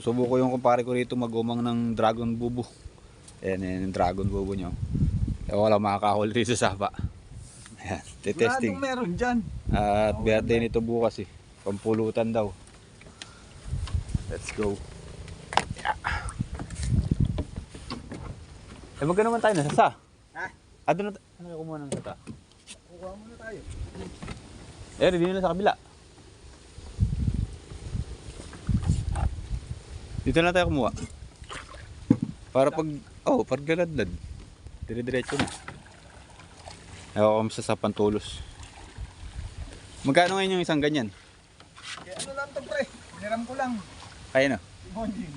Susubo ko yung kumpare ko rito magumang ng dragon bubo. Ayan, ayan yung dragon bubo nyo. Eh, wala makakahuli rito sa sapa. Ayan, testing. Maraming meron dyan. At birthday nito bukas eh. Pampulutan daw. Let's go. Yeah. Eh magkano naman tayo na sasa? Ha? Ah, doon na ano yung kumuha ng sasa? Kukuha muna tayo. Eh, ready na sa kabila. Dito na tayo kumuha. Para pag, oh, pag galadlad. Dire-diretso na. Ewan ko sa pantulos. Magkano ngayon yung isang ganyan? Eh, ano lang to pre? Niram ko lang. Kaya na. Si Bonjing.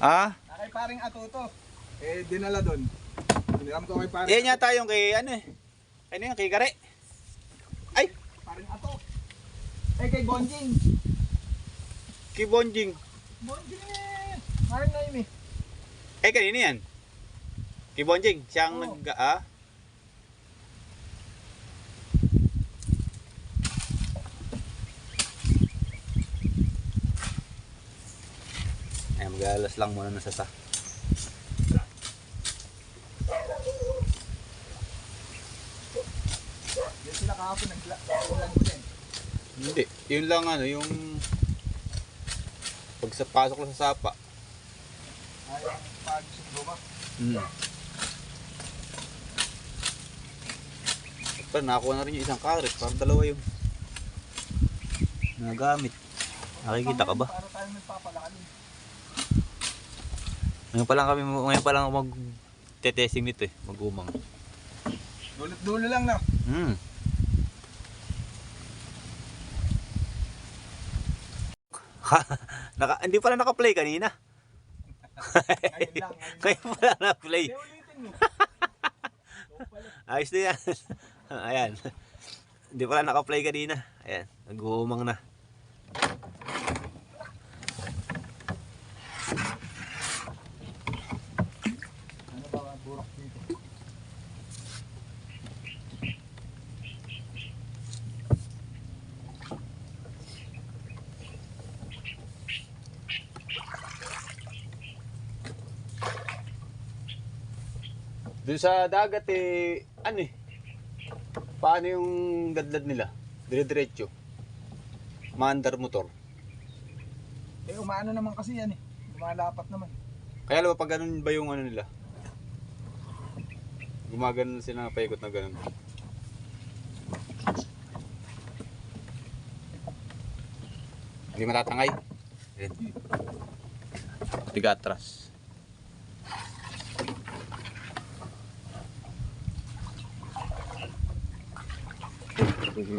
Ah? Nakay paring atuto. Eh, dinala doon. Niram ko kay paring, Yan yata yung kay ano eh. Ano yung kay Gare? Ay! paring ato. Eh, kay Bonjing. Kay Bonjing. Bonjing na yun eh. Eh, kanina yan. Kay Bonjing. Siyang Oo. nag... Ah? Ay, mag-alas lang muna na sasa. Yan sila kahapon nagla- naglan ko din. Hindi. Yun lang ano, yung... Pag sa pasok lang sa sapa. Ayaw pag sunduma. Hmm. Pero nakakuha na rin yung isang karet. Parang dalawa yung nagamit. Nakikita ka ba? Para tayo nagpapalakalin. Ngayon pa lang kami, ngayon pa lang ako mag testing nito eh, mag-umang. Dulot-dulo lang na. Hmm. Naka, hindi pala naka-play kanina. Ngayon lang. Ngayon pala mo. Ayos na yan. Ayan. Hindi pala naka-play kanina. Ayan, nag-uumang na. Doon sa dagat eh, ano eh, paano yung dadlad nila? Dire-diretso. Maandar motor. Eh, umaano naman kasi yan eh. Lumalapat naman. Kaya alam mo, pag ganun ba yung ano nila? Gumagano sila na paikot na ganun. Hindi matatangay. Tigatras. Talagang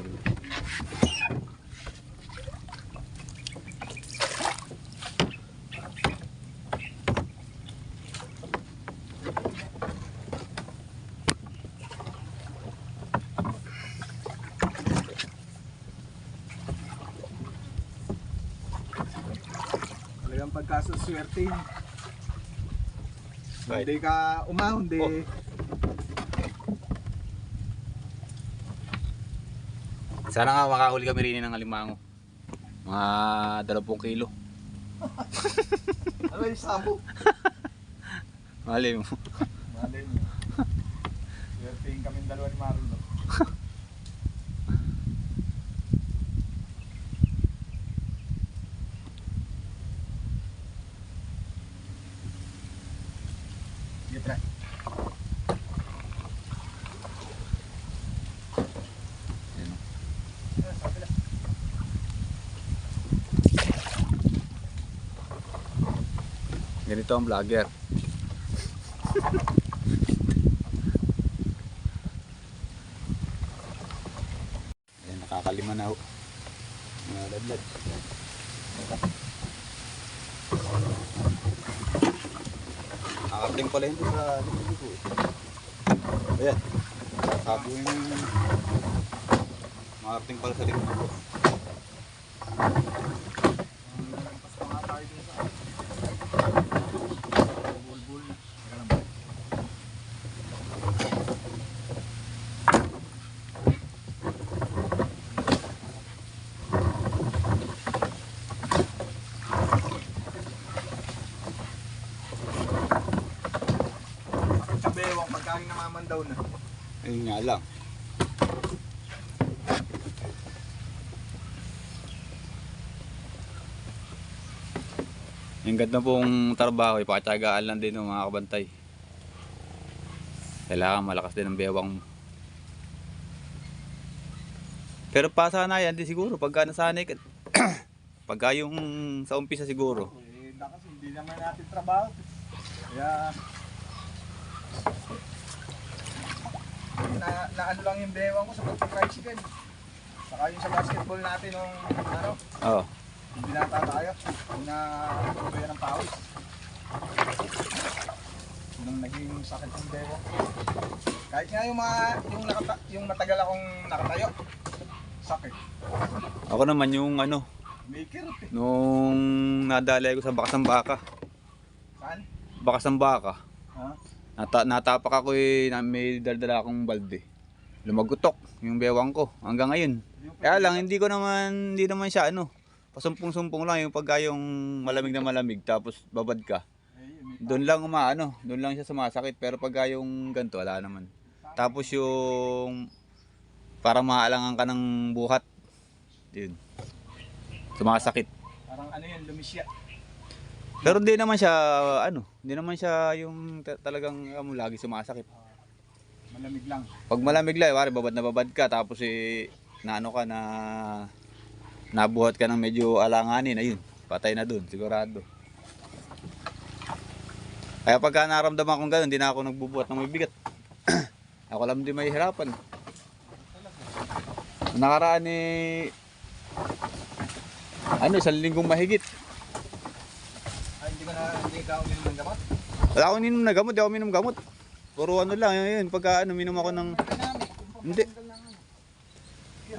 pagkasuswerte yun. Right. Hindi ka umahon, hindi. Oh. Sana nga makahuli kami rin ng alimango. Mga 20 kilo. Ano yung sabo? Mali mo. Malay mo. Swertein kami dalawa ni Marlo. Ganito ang vlogger. Ayan, nakakalima na ho. Mga ladlad. Nakakating pala yun sa likod ko eh. Ayan. Sabi yung makarating pala sa likod ko. Lampas pa nga tayo dun sa bulbul. Teka lang. daw na. Ayun nga lang. Yung ganda pong trabaho, ipakatsagaan lang din ng mga kabantay. Kailangan malakas din ang bewang mo. Pero pasanayan din siguro pagka nasanay ka. pagka yung sa umpisa siguro. Eh, kasi hindi naman natin trabaho. Kaya, na, na ano lang yung bewang ko sa pagpa-tricycle. Saka yung sa basketball natin nung ano, Oo. yung binata tayo, yung na yan ng pawis. Nung naging sakit ng bewang. Kahit nga yung mga, yung, nakata, yung matagal akong nakatayo, sakit. Ako naman yung ano, May kirot eh. nung nadalay ko sa bakas ng baka. Saan? Bakas ng baka. Ha? Nata natapak ako eh, na may daldala akong balde. Lumagutok yung bewang ko hanggang ngayon. Yung Kaya lang hindi ko naman hindi naman siya ano, pasumpong-sumpong lang yung pagka yung malamig na malamig tapos babad ka. Eh, Doon lang umaano, doon lang siya sumasakit pero pagka yung ganito wala naman. Tapos yung parang maalangan ka ng buhat. Yun. Sumasakit. Parang ano yun, lumisya. Pero hindi naman siya ano, hindi naman siya yung ta- talagang um, lagi sumasakit. Malamig lang. Pag malamig lang, wari babad na babad ka tapos eh naano ka na nabuhat ka ng medyo alanganin, ayun, patay na dun, sigurado. Kaya pagka naramdaman kong gano'n, hindi na ako nagbubuhat ng may bigat. ako lang din may hirapan. Nakaraan eh, ano, isang linggong mahigit. Ay, hindi ka na, hindi ka uminom ng gamot? Wala akong ininom na gamot, di ako minom gamot. Puro ano lang, yun, pagka ano, minom ako ng... Hindi.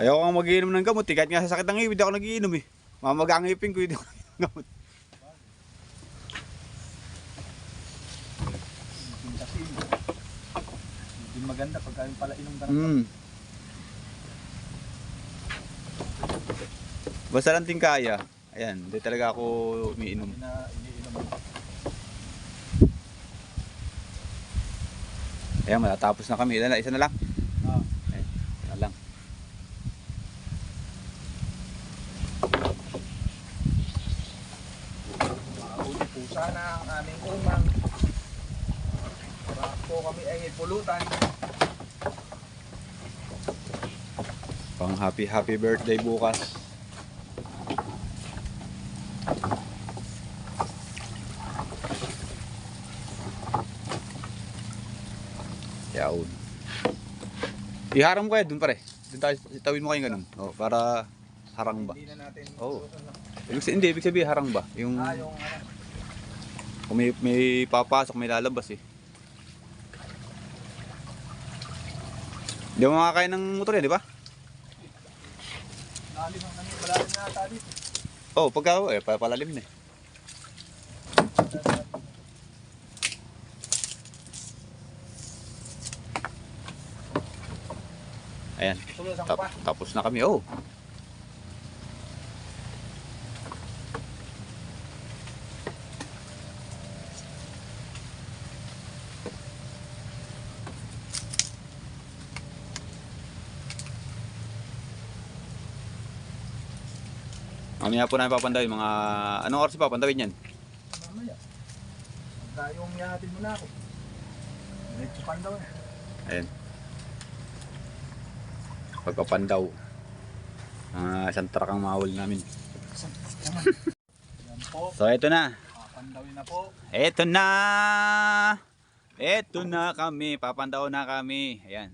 Ayoko nga mag-iinom ng gamot, eh. kahit nga sa sakit ng ngipin, di ako nagiinom eh. Mamaga ang ngipin ko, hindi ako nag ng gamot. Hindi maganda pagka yung pala inom ka ng Mm. Basta lang ting kaya. Ayan, hindi talaga ako umiinom. Na iniinom mo. Ayan, matatapos na kami. Ilan na, isa na lang. Ah, Ayan, isa na lang. Mahuli po sana ang aming umang. Para po kami ay pulutan. Pang happy happy birthday bukas. Yaun. Iharang mo kaya dun pare. Dun tayo, itawin mo kayo ganun. Oh, para harang ba? Hindi na natin Oo. no? Ibig, hindi, ibig sabihin harang ba? Yung Ah, yung kung may, may papasok, may lalabas eh. Hindi mo makakain ng motor yan, di ba? Lalim ang ano. Malalim na ata dito. Oh, pagka eh, papalalim na eh. Ayan, tap- tapos na kami. Oh, mamaya po namin papandawin mga... Anong oras papandawin yan? Mamaya. Pagka yung yahatid mo na ako. Diretso pan daw eh. Ayan. Pagpapandaw. Mga isang truck ang mahuli namin. So, eto na. Papandawin na po. Eto na! Eto na kami. Papandaw na kami. Ayan.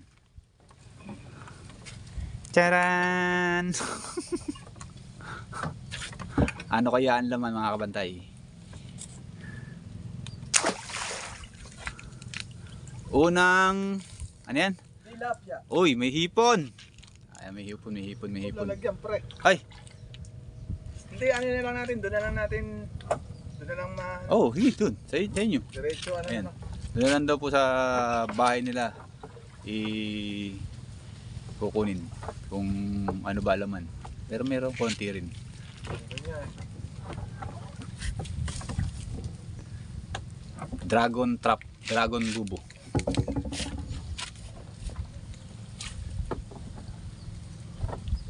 Charan! ano kaya ang laman mga kabantay? Unang... Ano yan? Tilapia. Uy, may hipon! Ay, may hipon, may hipon, may hipon. Lalagyan pre. Ay! Hindi, ano na lang natin. Doon na lang natin. Doon na lang ma... Oh, hindi, dun. Sa, sa inyo. Diretso ano Ayan. ano. Doon na lang daw po sa bahay nila i kukunin kung ano ba laman. Pero meron konti rin. Dragon trap, dragon bubo.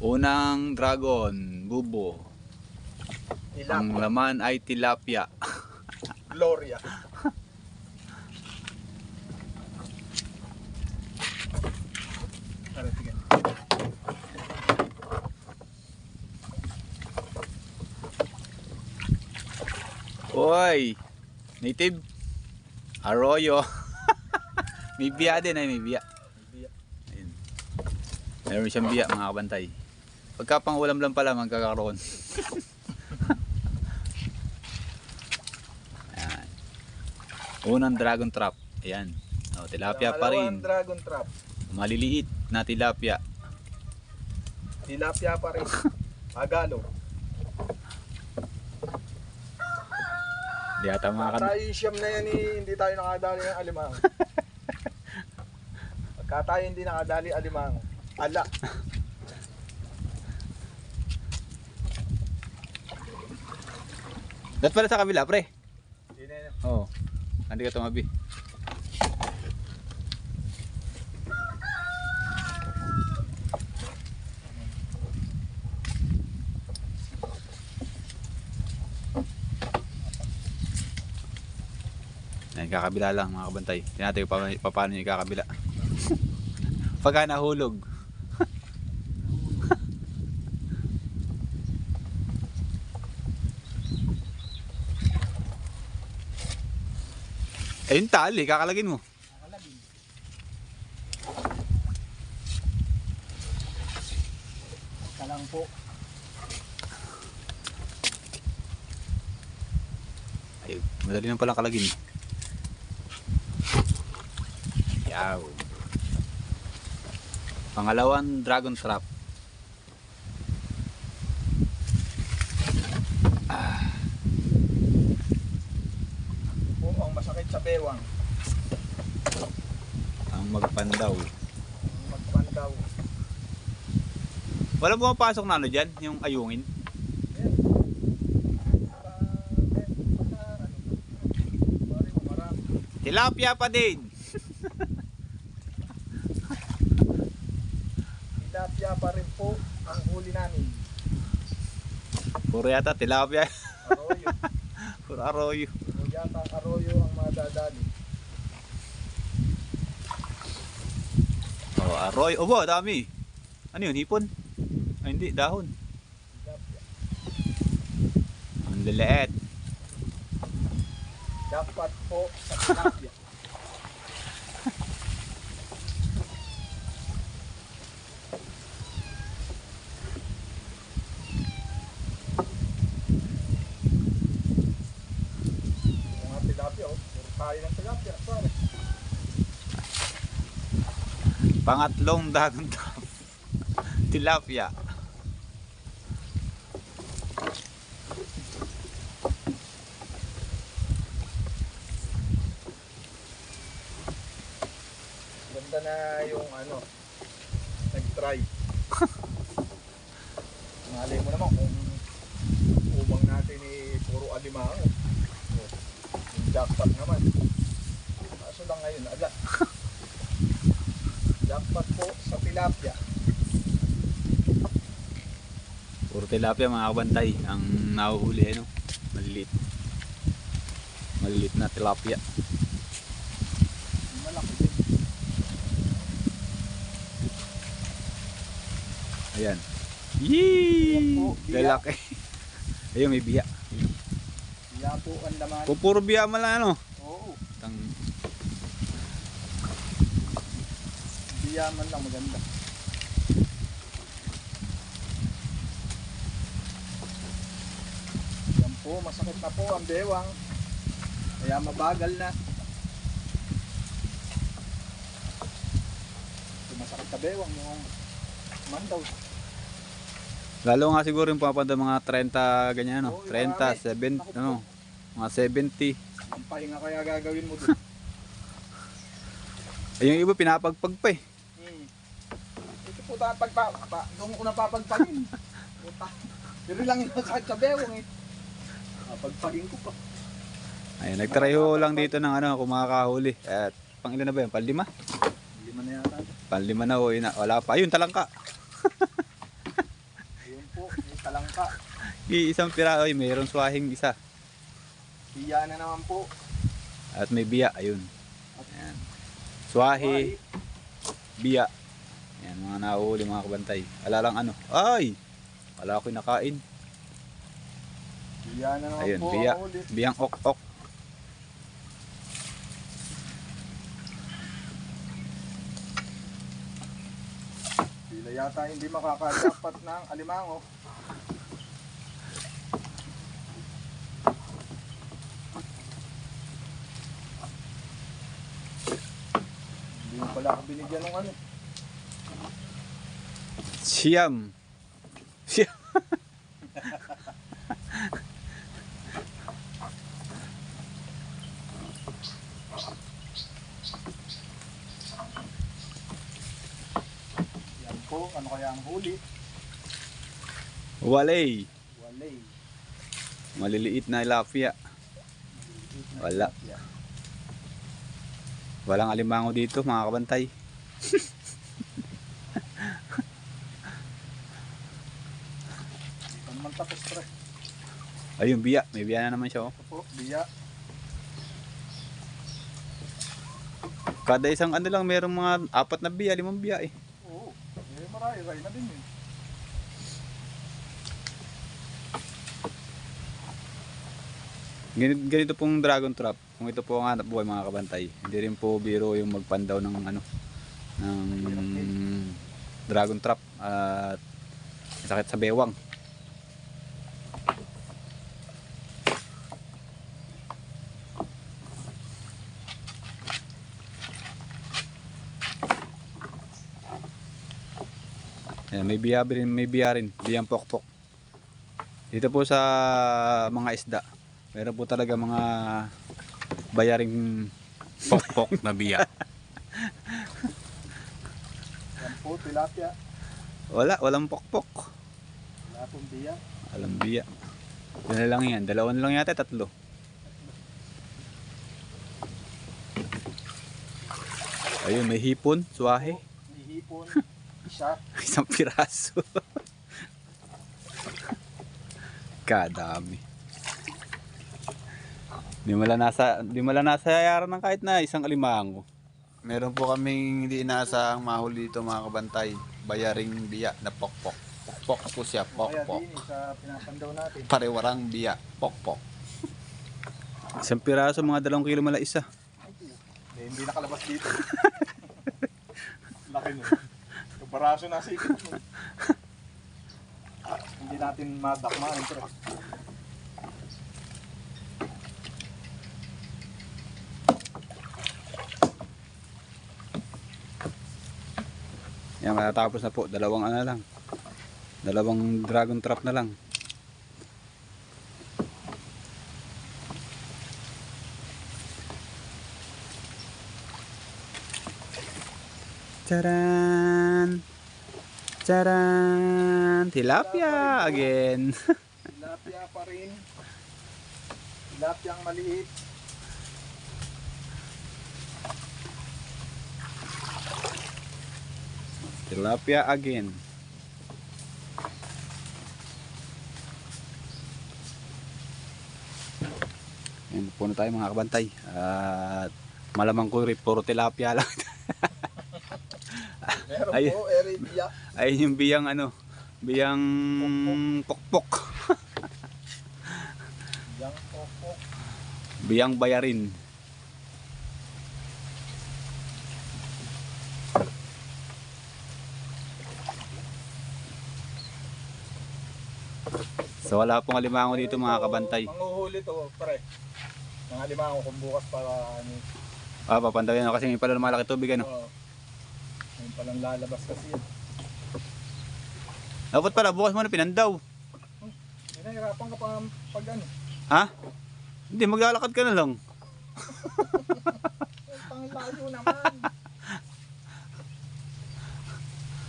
Unang dragon bubo. Tilapia. Ang laman ay tilapia. Gloria. Hoy! Native. Arroyo. may biya din ay may biya. Ayun. Meron siyang biya mga kabantay. Pagka pang ulam lang pala magkakaroon. Ayan. Unang dragon trap. Ayan. O, tilapia pa rin. Dragon trap. Maliliit na tilapia. Tilapia pa rin. Agalo. Di ata mga kan- Tayo siyam na yan eh, hindi tayo nakadali ng alimang. Pagka tayo hindi nakadali alimang, ala. Dapat pala sa kabila, pre. Hindi na. Oo. Hindi ka tumabi. Kakabila lang mga kabantay. Tingnan natin pa- pa- paano yung kakabila. Pagka nahulog. Yung tali, kakalagin mo. Ka lang po. Ayun, madali lang palang kalagin. Yaw. Pangalawang dragon trap. Po ang masakit sa bewang. Ang magpandaw. Magpandaw. Walang pumapasok na ano dyan, yung ayungin. Eh, ano. Tilapia pa din. Tilapia pa rin po ang huli namin. Puro yata tilapia. Arroyo. Puro arroyo. o yata arroyo ang mga dadali. Oh, arroyo. Obo, dami. Ano yun, hipon? Ay hindi, dahon. Ang liliit. Dapat po sa tilapia. Mga tilapia, oh. Puro tayo ng tilapia. Pare. Pangatlong trap. Tilapia. Ganda na yung ano, nag-try. Malay mo naman kung umang natin eh, puro alimango. Oh, yung jackpot naman. Kaso lang ngayon, ala. jackpot po sa tilapia. Puro tilapia mga kabantay. Ang nahuhuli ano. Maliliit. Maliliit na tilapia. Malaki din. Ayan. Yee! Biya. Lalaki. Ayun, may biya. Kaya po ang laman. Kung puro biya man lang ano. Oo, Tang, biyaman lang maganda. Yan po, masakit na po ang bewang. Kaya mabagal na. Masakit sa bewang yung mandaw. lalo nga siguro yung pumapanda mga 30 ganyan ano. Oo, yung 30, marami. 70, Naku po. ano. Mga 70. Ang pahinga kaya gagawin mo doon. Yung iba pinapagpag pa eh. Po ta pagpa, pa, doon ko napapagpagin. Puta. Pero lang yung sa bewang eh. Napagpagin ko pa. Ayun, nagtry ho lang dito ng ano, kung makakahuli. At pang ilan na ba yun? Panlima? Hindi man na yata. Panlima na ho, yun na. Wala pa. Ayun, talangka. talangka. Iisang pira, oy, mayroong swahing isa. Biya na naman po. At may biya, ayun. Ayan. Swahi, biya. Ayan, mga nahuli, mga kabantay. Ala lang ano. Ay! Wala ako'y nakain. Biya na naman Ayun, po. biya. Biyang ok-ok. Sila yata hindi makakadapat ng alimango. Hindi mo pala ako binigyan ng ano. Siyam. Siyam. Yan po, ano kaya ang huli? Walay. Walay. Maliliit na lapia. Wala. Walang alimango dito, mga kabantay. Hindi pa naman tapos pre. Ayun, biya. May biya na naman siya, oh. Ito po, biya. Kada isang ano lang, merong mga apat na biya, limang biya eh. Oo. Eh, marami, ray na din yun. Ganito, ganito pong dragon trap. Kung ito po ang hanap buhay mga kabantay. Hindi rin po biro yung magpandaw ng ano ng dragon trap at sakit sa bewang. Ayan, may biya rin, may biya rin, biyang pokpok. Dito po sa mga isda, meron po talaga mga bayaring pokpok na biya. Yan po, tilapia. Wala, walang pokpok. Wala pong biya. Walang biya. Na lang yan, dalawa na lang yata, tatlo. Ayun, may hipon, suwahe. May hipon. Isa. Isang piraso. Kadami. Di mo lang nasa, di mo lang nasa yaran ng kahit na isang alimango. Meron po kaming hindi inaasahang mahuli dito mga kabantay. Bayaring biya na pokpok. Pokpok po siya, pokpok. sa pinapandaw natin. Parewarang biya, pokpok. Isang piraso, mga dalawang kilo mala isa. Eh, hindi nakalabas dito. Laki nun. Baraso nasa ikot nun. hindi natin madakmaan. Pre. Yan, matatapos na po. Dalawang ano lang. Dalawang dragon trap na lang. Charan! Charan! Tilapia again! Tilapia pa rin. Tilapia ang maliit. Tilapia again. Yan po na tayo mga kabantay. At malamang ko puro tilapia lang. Meron Ayun. po, eri biya. Ayun yung biyang ano, biyang pokpok. Yang popo. Biyang bayarin. So wala pong alimango dito mga kabantay. Manguhuli to, pre. Mga lima ako kung bukas para ano. Ah, papandawin na kasi ngayon pala lumalaki tubig ano. Oh, palang lalabas kasi yan. Dapat pala bukas mo na pinandaw. Hinahirapan ka pa pag ano. Ha? Hindi, maglalakad ka na lang. Eh, pang layo naman.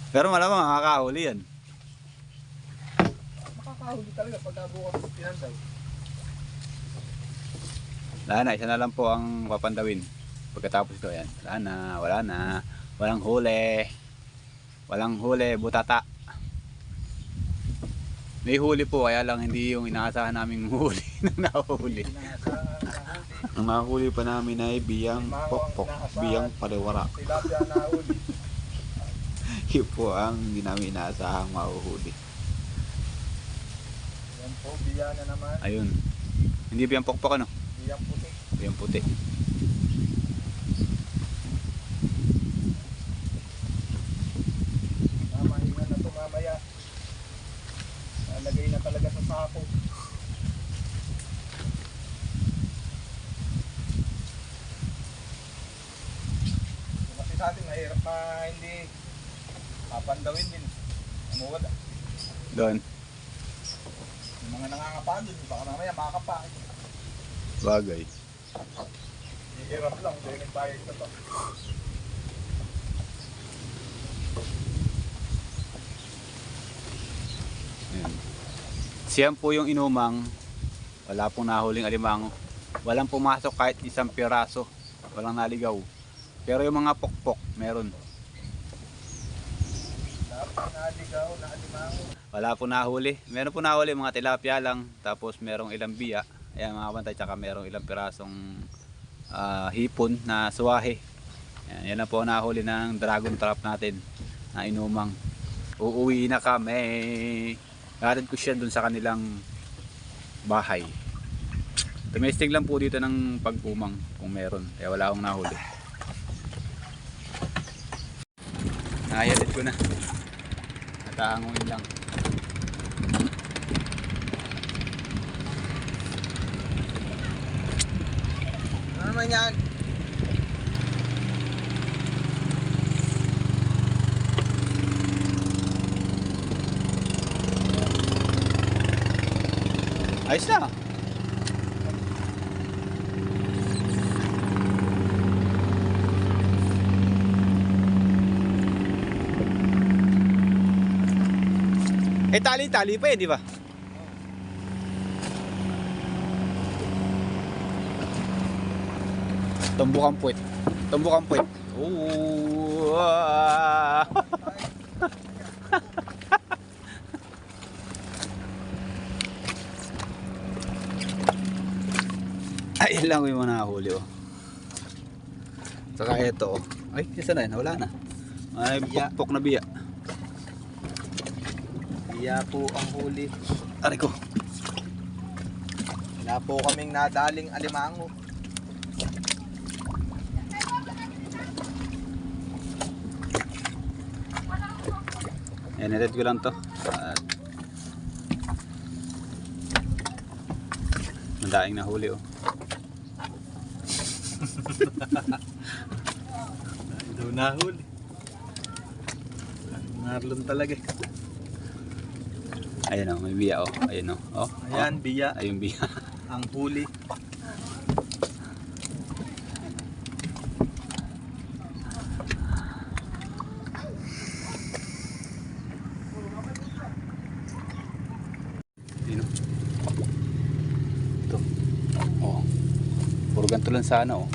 Pero malamang makakahuli yan. Makakahuli talaga pag bukas pinandaw. Wala na, isa na lang po ang papandawin. Pagkatapos ito, yan. Wala na, wala na. Walang huli. Walang huli, butata. May huli po, kaya lang hindi yung inaasahan naming huli na nahuli. Ang nahuli pa namin ay biyang pokpok, biyang paliwara. Yun po ang hindi namin inaasahang mahuhuli. Yan po, biya na naman. Ayun. Hindi biyang pokpok ano? Biyang puti. Biyang puti. Mamahinga na ito mamaya. Nalagay na sako. Kasi sa atin, mahirap na hindi papandawin din. Umuwad. Doon. Yung mga nangangapa doon, baka mamaya makakapa. Bagay. Hirap lang, dahil bayad sa to. Siyan po yung inumang. Wala pong nahuling alimango. Walang pumasok kahit isang piraso. Walang naligaw. Pero yung mga pokpok, meron. Wala po nahuli. Meron po nahuli mga tilapia lang. Tapos merong ilang biya. Ayan mga bantay. Tsaka merong ilang pirasong ah, hipon na suwahe. Yan, yan na po nahuli ng dragon trap natin na inumang. Uuwi na kami. Hatid ko siya dun sa kanilang bahay. Domestic lang po dito ng pagpumang kung meron. Kaya wala akong nahuli. Nahayatid ko na. Natahanguin lang. Ano naman yan? Ayos na. Eh tali-tali pa eh, di ba? Tumbok ang puwet. Tumbok ang puwet. Oo. Ayun lang yung mga nahuli oh. Saka ito oh. Ay, isa na yun. Wala na. Ay, Biya. pokpok na biya. Iya po ang huli. Aray ko. Wala po kaming nadaling alimango. Yan, edit ko lang to. At Madaing nahuli oh. Daw nahuli. Marlon talaga. eh. Ayun oh, may biya oh. Ayun oh. Oh. Ayan, biya. Oh, ayun biya. Ang huli. Oh. Ito. Oh. Puro ganito lang sana oh.